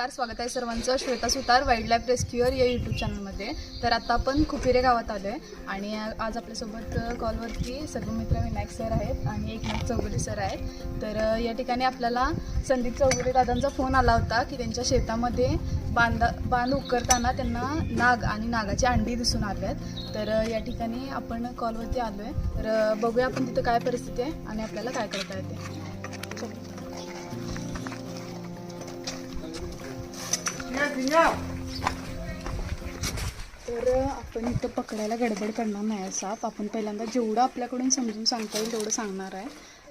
नमस्कार स्वागत आहे सर्वांचं. Shweta Sutar wild life rescuer या यूट्यूब चॅनलमध्ये तर आता आपण खुपिरे गावात आलो आहे आणि आज आपल्यासोबत कॉलवरती कॉलवरती सर्वमित्र विनायक सर आहेत आणि एकनाथ चौगुले सर आहेत. तर या ठिकाणी आपल्याला संदीप चौगुले दादांचा फोन आला होता की त्यांच्या शेतामध्ये बांधा बांध उकरताना त्यांना नाग आणि नागाची अंडी दिसून आली आहेत तर या ठिकाणी आपण कॉलवरती आलो आहे तर बघूया आपण तिथं काय परिस्थिती आहे आणि आपल्याला काय करता येते. तर आपण इथं पकडायला गडबड करणार नाही आहे साप आपण पहिल्यांदा जेवढं आपल्याकडून समजून सांगता येईल तेवढं सांगणार आहे.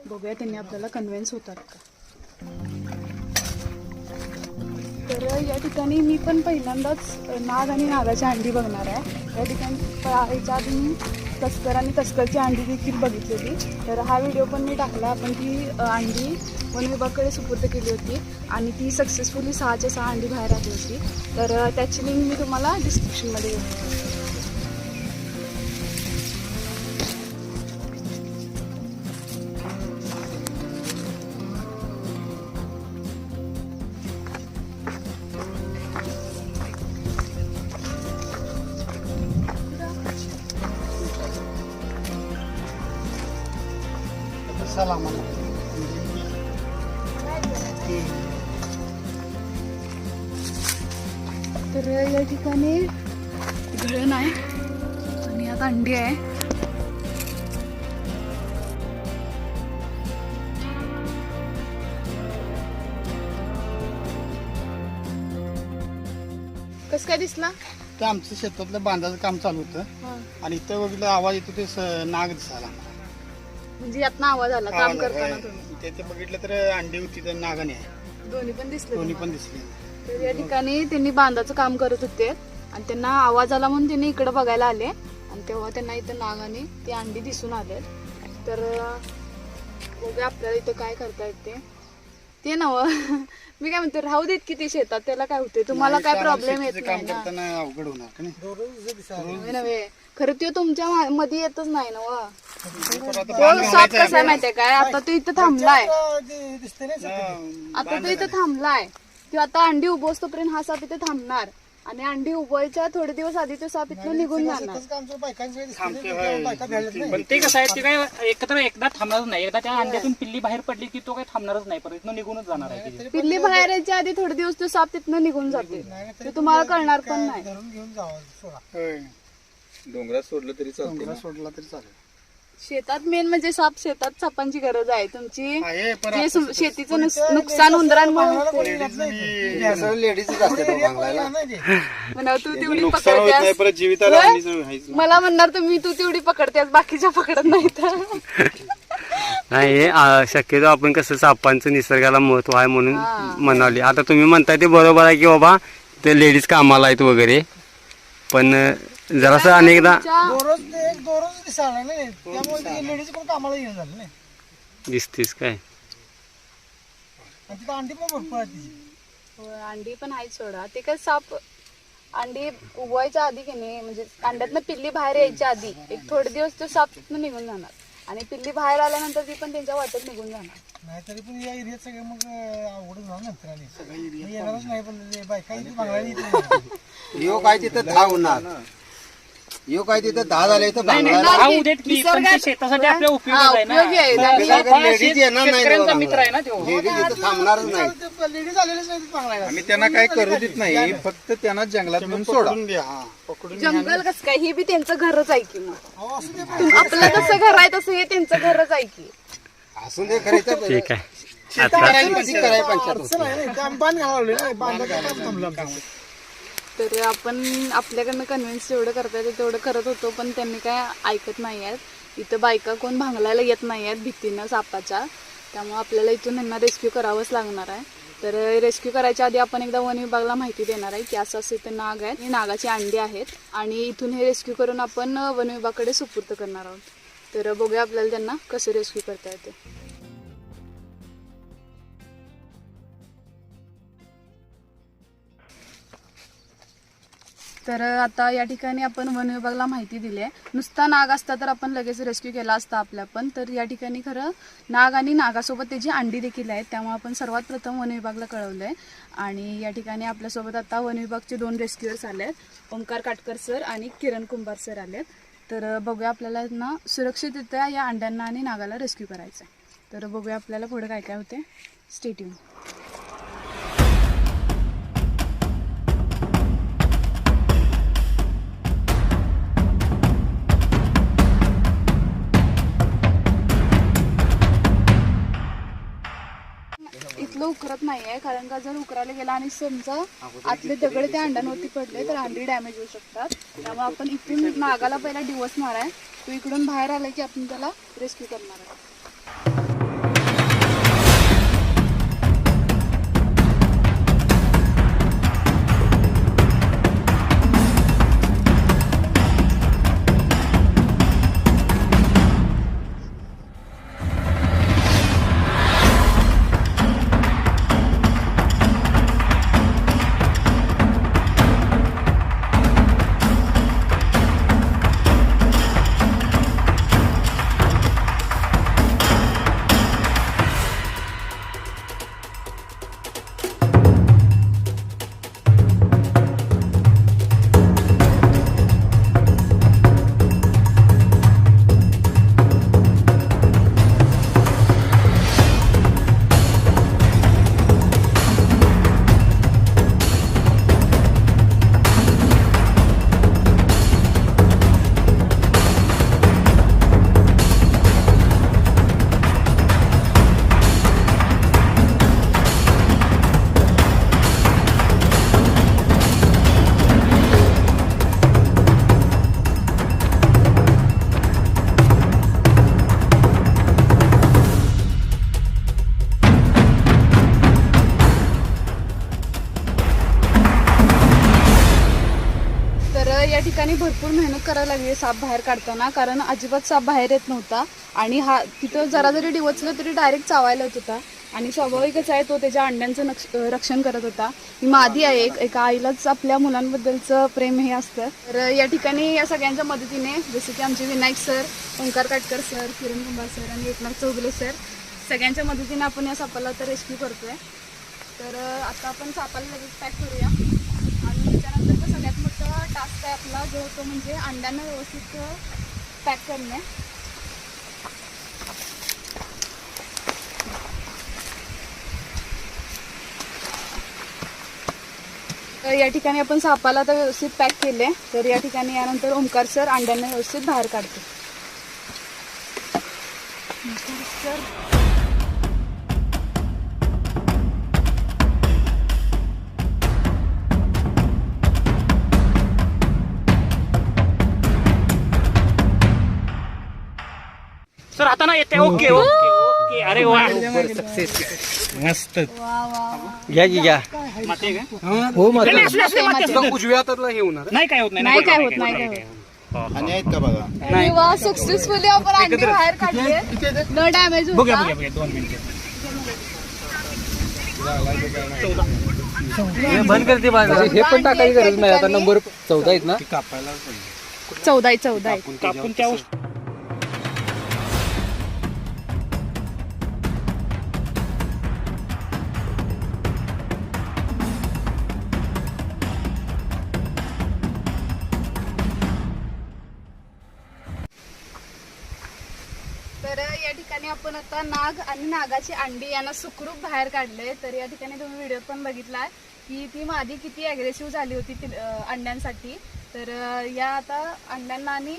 बघूया त्यांनी आपल्याला कन्व्हिन्स होतात का. तर या ठिकाणी मी पण पहिल्यांदाच नाग आणि नागाची अंडी बघणार आहे. या ठिकाणी याच्या आधी मी तस्कर आणि तस्करची अंडी देखील बघितलेली. तर हा व्हिडिओ पण मी टाकला. आपण ती अंडी वन विभागाकडे सुपूर्द केली होती आणि ती सक्सेसफुली सहाच्या सहा अंडी बाहेर आली होती. तर त्याची लिंक मी तुम्हाला डिस्क्रिप्शनमध्ये देईन तर या ठिकाणी घळण आहे आणि यात अंडी आहे. कस काय दिसला? ते आमचं शेतातलं बांधाचं काम चालू होतं. आणि इथं बघितलं आवाज येतो ते स- नाग दिसायला. म्हणजे यातनं आवाज आला काम आवाज करताना आहे. तुम्ही. ते ते बघितलं तर अंडी होती तर नागाने. आहे दोन्ही पण दिसले दोन्ही तुम्हाला? पण दिसली. तर या ठिकाणी त्यांनी बांधाचं काम करत होते आणि त्यांना आवाज आला म्हणून त्यांनी इकडे बघायला आले. आणि तेव्हा त्यांना इथं नागाने ती अंडी दिसून आले तर अं, बघूया आपल्याला इथं काय करता येते ते? नव. मी काय म्हणते राहू देत किती शेतात त्याला काय होते तुम्हाला नाही, काय प्रॉब्लेम येत शेतीचं नाही काम ना. करताना अवघड होणार का नाही? नव्हे. खरं तो तुमच्या मध्ये येतच नाही ना व. पण तो साप कसा आहे माहितीये काय? आता तो इथं थांबलाय. आता तो इथं थांबलाय. तो आता अंडी उभवस्तोपर्यंत हा साप इथे थांबणार. आणि अंडी उभवायच्या थोडे दिवस आधी तो साप इथून निघून जाणार. पण ते कसं आहे ते काय एकत्र एकदा थांबणारच नाही. एकदा त्या अंड्यातून पिल्ली बाहेर पडली की तो काही थांबणारच नाही. परत इथनं निघूनच जाणार आहे. ते. पिल्ली बाहेर यायच्या आधी थोडे दिवस तो साप तिथनं निघून जाते ते तुम्हाला कळणार पण नाही. होय. डोंगरात सोडलं तरी चालते डोंगरात सोडला तरी चालेल. शेतात मेन म्हणजे साप शेतात सापांची गरज आहे तुमची. आहे पण जे सु- शेतीचं नुकसान उंदरांमुळे होते. लेडीजच असते तो बांगलायला. म्हणा तू तेवढी नुकसान होत नाही पकडतेस परत जीविताला होय? हानीच व्हायचं. मला म्हणणार तुम्ही तू तेवढी पकडतेस बाकीच्या पकडत नाही तर. नाही आ, शक्यतो आपण कसं सापांचं निसर्गाला महत्त्व आहे म्हणून हा. म्हणाले आता तुम्ही म्हणताय ते बरोबर आहे की बाबा ते लेडीज कामाला आहेत वगैरे. पण अ, जरासं अनेकदा तुमच्या- दोरच ते एक दोरच दिसायला नाही. त्यामुळे लेडीज कोण कामाला येऊन झालं नाही. दिसतीस काय? आणि तिथं अंडी पण भरपूर आहे तिची. होय, अंडी पण आहेत सोडा. ते काय साप अंडी उगवायच्या आधी की नाही म्हणजे अंड्यातनं पिल्ली बाहेर यायच्या आधी एक थोडे दिवस तो साप तिथनं निघून जाणार. आणि पिल्ली बाहेर आल्यानंतर ती पण त्यांच्या वाटत निघून जाणार. नाही तरी पण या एरियात सगळं मग अवघड होणार नंतर आणि सगळं येणारच नाही पण बायका इथे बांगला यो काय तिथं होणार यो काय तिथं दहा झाले इथं नाही नाही बांगलायला हा उद्या की पण ते शेतासाठी आपल्या उपयोगात आहे ना. उपयोगी आहे. हा, त्यामुळे साप हा लेडीज शेत- येणार नाही शेतकऱ्यांचा ना मित्र आहे ना तो. लेडीज इथं थांबणारच नाही. लेडीज आलेलेच आम्ही त्यांना काय करू देत नाही. फक्त त्यांना जंगलात नेऊन सोडा पकडून द्या हा पकडून जंगल कसं काय? हे बी त्यांचं घरच आहे की मग. अहो, असं ते तुम- आपलं जसं घर आहे तसं हे त्यांचं घरच आहे की. असून दे खरं इथं ठीक आहे. करायची पंचायत करायची होती. ते आम्ही बांध बांधाचं काम थांबलं आमचं. तर आपण आपल्याकडनं कन्व्हिन्स जेवढं करता येतं तेवढं करत होतो पण त्यांनी काय ऐकत नाही आहेत इथं बायका कोण भांगलायला येत नाही आहेत भीतीनं सापाच्या. त्यामुळे आपल्याला इथून यांना रेस्क्यू करावंच लागणार आहे. तर रेस्क्यू करायच्या आधी आपण एकदा वन विभागाला माहिती देणार आहे की असं असं इथं नाग आहे ही नागाची अंडी आहेत आणि इथून हे रेस्क्यू करून आपण वन विभागाकडे सुपूर्द करणार आहोत. तर बघूया आपल्याला त्यांना कसं रेस्क्यू करता येते. तर आता या ठिकाणी आपण वन विभागाला माहिती दिली आहे नुसता नाग असता तर आपण लगेच रेस्क्यू केला असता आपल्या पण. तर या ठिकाणी खरं नाग आणि नागासोबत त्याची अंडी देखील आहेत. त्यामुळे आपण सर्वात प्रथम वन विभागला कळवलं आहे आणि या ठिकाणी आपल्यासोबत आता वन विभागचे दोन रेस्क्युअर्स आले आहेत ओंकार काटकर सर आणि किरण कुंभार सर आले तर बघूया आपल्याला ना सुरक्षितरित्या या अंड्यांना आणि नागाला रेस्क्यू करायचं आहे तर बघूया आपल्याला पुढे काय काय होते. स्टेट्यून उकरत नाही आहे कारण का जर उकरायला गेला आणि समजा आतले दगड त्या अंड्यांवरती पडले तर अंडी डॅमेज होऊ शकतात. त्यामुळे आपण इथून नागाला पहिला डिवसणार आहे तो इकडून बाहेर आला की आपण त्याला रेस्क्यू करणार आहे भरपूर करायला लागली साप बाहेर काढताना कारण अजिबात साप बाहेर येत नव्हता. आणि हा तिथं जरा जरी डिवचलं तरी डायरेक्ट चावायला येत होता. आणि स्वाभाविकच आहे तो त्याच्या अंड्यांचं नक्ष रक्षण करत होता. ही मादी आहे एक एका आईलाच आपल्या मुलांबद्दलचं प्रेम हे असतं. तर या ठिकाणी या सगळ्यांच्या मदतीने जसे की आमचे Vinayak sir Omkar Katkar sir Kiran Kumbhar sir आणि एकनाथ चौगुले सर सगळ्यांच्या मदतीने आपण या सापाला तर रेस्क्यू करतोय. तर आता आपण सापाला लगेच पॅक करूया आणि त्याच्यानंतर सगळ्यात मोठा टास्क आहे आपला जो होतो म्हणजे अंड्यांना व्यवस्थित पॅक करणे तर या ठिकाणी आपण सापाला तर व्यवस्थित पॅक केले तर या ठिकाणी यानंतर ओंकार सर अंड्यांना व्यवस्थित बाहेर काढते सर सर आता ना येते ओके ओके ओके. अरे वा. मस्त. वा वा घ्या की घ्या. माती आहे का? हो नाही, नाही, असू दे, असू दे, माती. असू दे. उजव्या हातातला हे होणार. नाही काय होत नाही नाही काय नाही होत, नाही काय होत. आणि आहेत का बघा? अरे वा सक्सेसफुली आपण अंडी बाहेर काढले. न डॅमेज बघूया होता. बघूया बघूया दोन मिनिटं. बंद करते हे पण टाकायची गरज नाही आता नंबर चौदा आहेत ना? चौदा आहे चौदा आहे. कापून त्या या ठिकाणी आपण आता नाग आणि नागाची अंडी यांना सुखरूप बाहेर काढले तर या ठिकाणी तुम्ही व्हिडिओ पण बघितला की ती मादी किती अग्रेसिव्ह झाली होती ती अंड्यांसाठी. तर या आता अंड्यांना आणि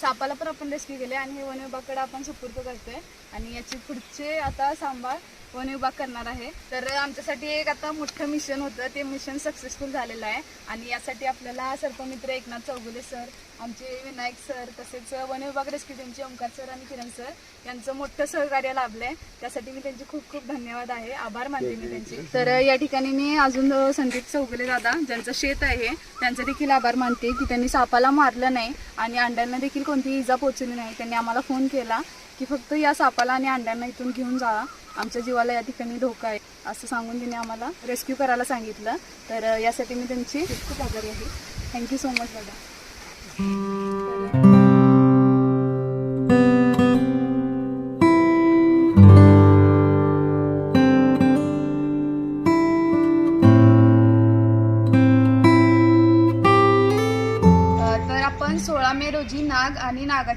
सापाला पण आपण रेस्क्यू केले आणि हे वन विभागाकडे आपण सुपूर्द करतोय. आणि याची पुढचे आता सांभाळ वन विभाग करणार आहे. तर आमच्यासाठी एक आता मोठं मिशन होतं. ते मिशन सक्सेसफुल झालेलं आहे. आणि यासाठी आपल्याला सर्पमित्र एकनाथ चौगुले सर आमचे विनायक सर तसेच वन विभाग रेस्क्यू टीमचे ओंकार सर आणि किरण सर यांचं मोठं सहकार्य लाभलंय. त्यासाठी मी त्यांचे खूप खूप धन्यवाद आहे. आभार मानते मी त्यांचे. तर या ठिकाणी मी अजून संदीप चौगुले दादा ज्यांचं शेत आहे त्यांचे देखील आभार मानते की त्यांनी सापाला मारलं नाही आणि अंड्यांना देखील कोणतीही इजा पोचली नाही. त्यांनी आम्हाला फोन केला. की फक्त या सापाला आणि अंड्यांना इथून घेऊन जा. आमच्या जीवाला या ठिकाणी धोका आहे असं सांगून तिने आम्हाला रेस्क्यू करायला सांगितलं. तर यासाठी मी त्यांची खूप खूप आभारी आहे. थँक्यू सो मच दादा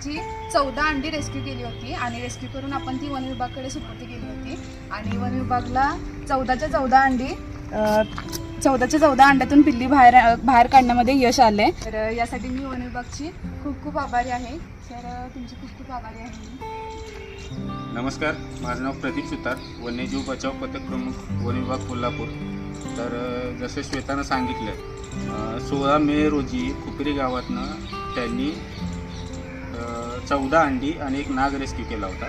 माझी चौदा अंडी रेस्क्यू केली होती आणि रेस्क्यू करून आपण ती वन विभागाकडे सुपूर्द केली होती. आणि वन विभागला चौदाच्या चौदा अंडी चौदाच्या चौदा अंड्यातून पिल्ली बाहेर बाहेर काढण्यामध्ये यश आले तर यासाठी मी वन विभागची खूप खूप आभारी आहे. तर तुमची खूप खूप आभारी आहे. नमस्कार माझं नाव प्रदीप सुतार वन्यजीव बचाव पथक प्रमुख वन विभाग कोल्हापूर. तर जसं श्वेतानं सांगितलं सोळा मे रोजी खुपरी गावातनं त्यांनी चौदा अंडी आणि एक नाग रेस्क्यू केला होता.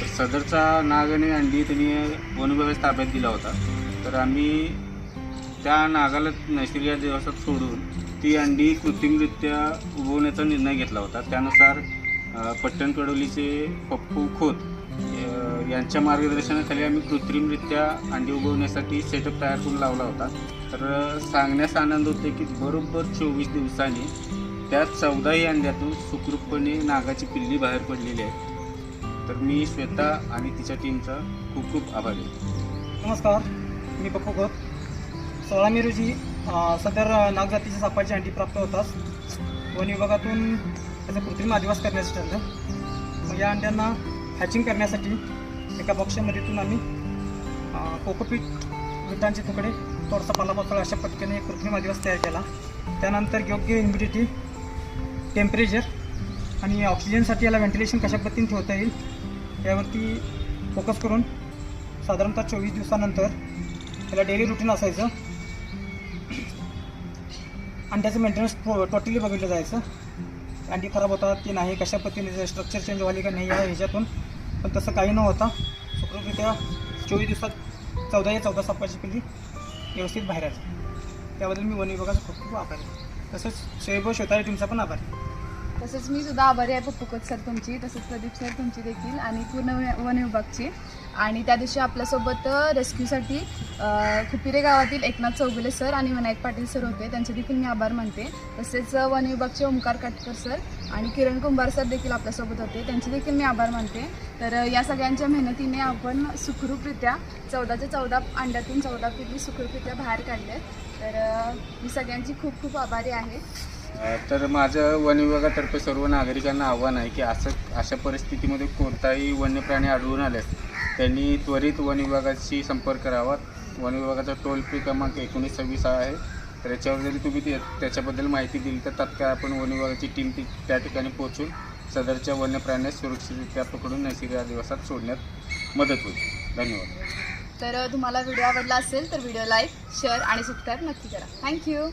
तर सदरचा नाग आणि अंडी त्यांनी वन ताब्यात दिला होता. तर आम्ही त्या नागाला नैसर्गिक दिवसात सोडून ती अंडी कृत्रिमरित्या उगवण्याचा निर्णय घेतला होता. त्यानुसार पट्टण कडोलीचे पप्पू खोत यांच्या मार्गदर्शनाखाली आम्ही कृत्रिमरित्या अंडी उगवण्यासाठी सेटअप तयार करून लावला होता. तर सांगण्यास आनंद होते की बरोबर चोवीस दिवसांनी त्या चौदाही अंड्यातून सुखरूपपणे नागाची पिल्ली बाहेर पडलेली आहे. तर मी श्वेता आणि तिच्या टीमचा खूप खूप आभारी आहे. नमस्कार मी पप्पू खोत सोळा मे रोजी सदर नागजातीच्या सापाची अंडी प्राप्त होताच. वन विभागातून त्याचा कृत्रिम अधिवास करण्याचं ठरलं. मग या अंड्यांना हॅचिंग करण्यासाठी एका बॉक्समध्येतून आम्ही कोकोपीट विटांचे तुकडे थोडासा पालापाचोळा अशा पद्धतीने कृत्रिम अधिवास तयार केला. त्यानंतर योग्य इन्व्हिडिटी टेम्परेचर आणि ऑक्सिजनसाठी याला व्हेंटिलेशन कशा पद्धतीने ठेवता येईल यावरती फोकस करून साधारणतः चोवीस दिवसानंतर त्याला डेली रुटीन असायचं. अंड्याचं मेंटेनन्स टोटली बघितलं जायचं. अंडी खराब होतात की नाही कशा पद्धतीने स्ट्रक्चर चेंज व्हाली का नाही या ह्याच्यातून. पण तसं काही न होता सुखरूपरित्या चोवीस दिवसात चौदा या चौदा सापाची पिल्ली व्यवस्थित बाहेर आली. त्याबद्दल मी वन विभागाचा खूप खूप आभारी तसंच शैब शेतारी टीमचा पण आभारी आहे. तसंच मी सुद्धा आभारी आहे पप्पूकत सर तुमची तसंच प्रदीप सर तुमची देखील आणि पूर्ण वन- विभागची. आणि त्या दिवशी आपल्यासोबत रेस्क्यूसाठी खुपिरे गावातील एकनाथ चौगुले सर आणि विनायक पाटील सर होते. त्यांचे देखील मी आभार मानते. तसेच वन विभागचे ओंकार काटकर सर आणि किरण कुंभार सर देखील आपल्यासोबत होते. त्यांचे देखील मी आभार मानते. तर या सगळ्यांच्या मेहनतीने आपण सुखरूपरित्या चौदाच्या चौदा अंड्यातून चौदा पिल्ली सुखरूपरित्या बाहेर काढल्यात. तर मी सगळ्यांची खूप खूप आभारी आहे. तर माझं वन विभागातर्फे सर्व नागरिकांना आव्हान आहे की असं अशा परिस्थितीमध्ये कोणताही वन्य प्राणी आढळून आल्यास त्यांनी त्वरित वन विभागाशी संपर्क करावा. वन विभागाचा टोल फ्री क्रमांक एकोणीस सव्वीस आहे. तर याच्यावर जरी तुम्ही ते त्याच्याबद्दल माहिती दिली तर तात्काळ आपण वन विभागाची टीम ती त्या ठिकाणी पोहोचून सदरच्या वन्य प्राण्यास सुरक्षितरित्या पकडून नैसर्गिक दिवसात सोडण्यात मदत होईल. धन्यवाद. तर तुम्हाला व्हिडिओ आवडला असेल तर व्हिडिओ लाईक शेअर आणि सबस्क्राईब नक्की करा. Thank you